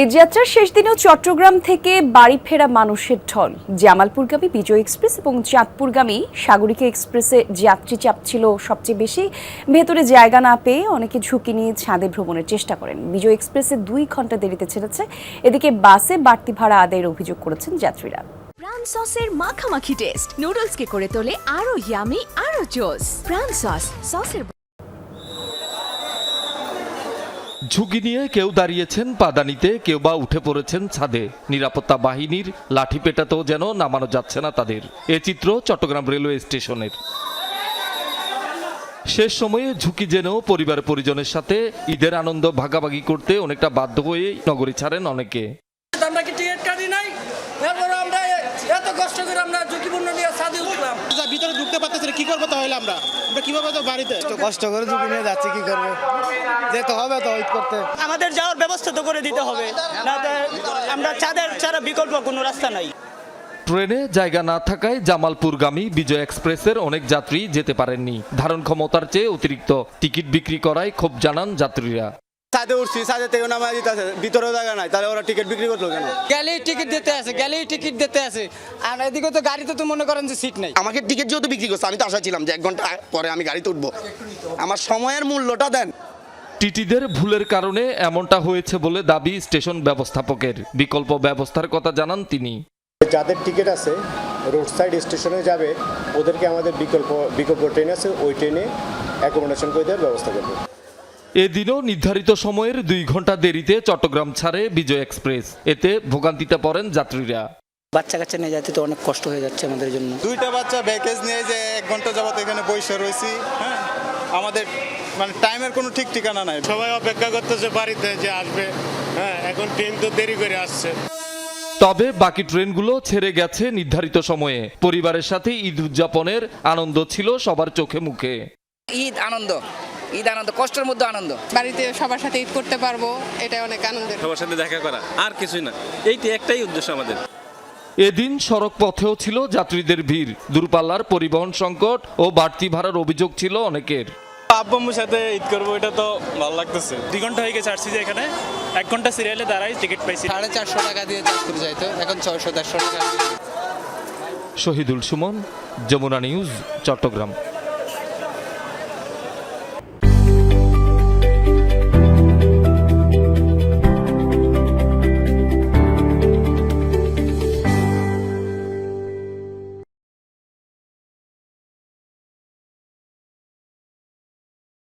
এই যাত্রার শেষ দিনেও চট্টগ্রাম থেকে বাড়ি ফেরা মানুষের ঢল। জামালপুরগামী বিজয় এক্সপ্রেস এবং চাঁদপুরগামী সাগরিকা এক্সপ্রেসে যাত্রী চাপ ছিল সবচেয়ে বেশি। ভেতরে জায়গা না পেয়ে অনেকে ঝুঁকি নিয়ে ছাদে ভ্রমণের চেষ্টা করেন। বিজয় এক্সপ্রেসে দুই ঘণ্টা দেরিতে ছেড়েছে। এদিকে বাসে বাড়তি ভাড়া আদায়ের অভিযোগ করেছেন যাত্রীরা। প্রাণ সসের মাখামাখি টেস্ট। নুডলসকে করে তোলে আরও ইয়ামি আরও জোস। প্রাণ সস, সসের ঝুঁকি নিয়ে কেউ দাঁড়িয়েছেন পাদানিতে, কেউ বা উঠে পড়েছেন ছাদে। নিরাপত্তা বাহিনীর লাঠি পেটাতেও যেন নামানো যাচ্ছে না তাদের। এ চিত্র চট্টগ্রাম রেলওয়ে স্টেশনের। শেষ সময়ে ঝুঁকি জেনেও পরিবার পরিজনের সাথে ঈদের আনন্দ ভাগাভাগি করতে অনেকটা বাধ্য হয়ে নগরী ছাড়েন অনেকে। আমরা কি টিকিট কাটি নাই? এত কষ্ট করে আমরা ঝুঁকিপূর্ণ নিয়ে ভিতরে ঢুকতে পারতেছে না কি করব তাহলে আমরা? আমরা কীভাবে তো বাড়িতে? কষ্ট করে ঝুঁকি নিয়ে যাচ্ছি কি করব? যেতে হবে তো ঈদ করতে। আমাদের যাওয়ার ব্যবস্থা তো করে দিতে হবে। না তো আমরা চাঁদের ছাড়া বিকল্প কোনো রাস্তা নাই। ট্রেনে জায়গা না থাকায় জামালপুরগামী বিজয় এক্সপ্রেসের অনেক যাত্রী যেতে পারেননি। ধারণ ক্ষমতার চেয়ে অতিরিক্ত টিকিট বিক্রি করায় ক্ষোভ জানান যাত্রীরা। সাথে উঠছি সাথে থেকে নামা দিতেছে ভিতরেও জায়গা নাই তাহলে ওরা টিকিট বিক্রি করল কেন? গেলেই টিকিট দিতে আছে গেলেই টিকিট দিতে আছে। আর এদিকে তো গাড়িতে তো মনে করেন যে সিট নেই। আমাকে টিকিট যেহেতু বিক্রি করছে আমি তো আশা ছিলাম যে এক ঘণ্টা পরে আমি গাড়িতে উঠবো। আমার সময়ের মূল্যটা দেন। টিটিদের ভুলের কারণে এমনটা হয়েছে বলে দাবি স্টেশন ব্যবস্থাপকের। বিকল্প ব্যবস্থার কথা জানান তিনি। যাদের টিকিট আছে রোড সাইড স্টেশনে যাবে ওদেরকে আমাদের বিকল্প বিকল্প ট্রেন আছে ওই ট্রেনে অ্যাকোমোডেশন করে দেওয়ার ব্যবস্থা করব। এদিনও নির্ধারিত সময়ের দুই ঘণ্টা দেরিতে চট্টগ্রাম ছাড়ে বিজয় এক্সপ্রেস। এতে ভোগান্তিতে পড়েন যাত্রীরা। বাচ্চা কাচ্চা নিয়ে যেতে তো অনেক কষ্ট হয়ে যাচ্ছে আমাদের জন্য। দুইটা বাচ্চা ব্যাকেজ নিয়ে যে এক ঘণ্টা যাবত এখানে বসে রয়েছি হ্যাঁ? আমাদের মানে টাইমের কোনো ঠিক ঠিকানা নাই। সবাই অপেক্ষা করতেছে বাড়িতে যে আসবে হ্যাঁ? এখন ট্রেন তো দেরি করে আসছে। তবে বাকি ট্রেনগুলো ছেড়ে গেছে নির্ধারিত সময়ে। পরিবারের সাথে ঈদ উদযাপনের আনন্দ ছিল সবার চোখে মুখে। ঈদ আনন্দ। ঈদ আনন্দ কষ্টের মধ্যে আনন্দ। বাড়িতে সবার সাথে ঈদ করতে পারব এটা অনেক আনন্দের। সবার সাথে দেখা করা আর কিছুই না। এইটি একটাই উদ্দেশ্য আমাদের। এদিন সড়ক পথেও ছিল যাত্রীদের ভিড়। দূরপাল্লার পরিবহন সংকট ও বাড়তি ভাড়ার অভিযোগ ছিল অনেকের। আব্বাম্মুর সাথে ঈদ করব এটা তো ভালো লাগতেছে। দুই ঘণ্টা হয়ে গেছে আসছি যে এখানে। এক ঘণ্টা সিরিয়ালে দাঁড়াই টিকিট পাইছি। সাড়ে চারশো টাকা দিয়ে চাঁদপুর যাইতো এখন ছয়শো দেড়শো টাকা। শহীদুল সুমন যমুনা নিউজ চট্টগ্রাম।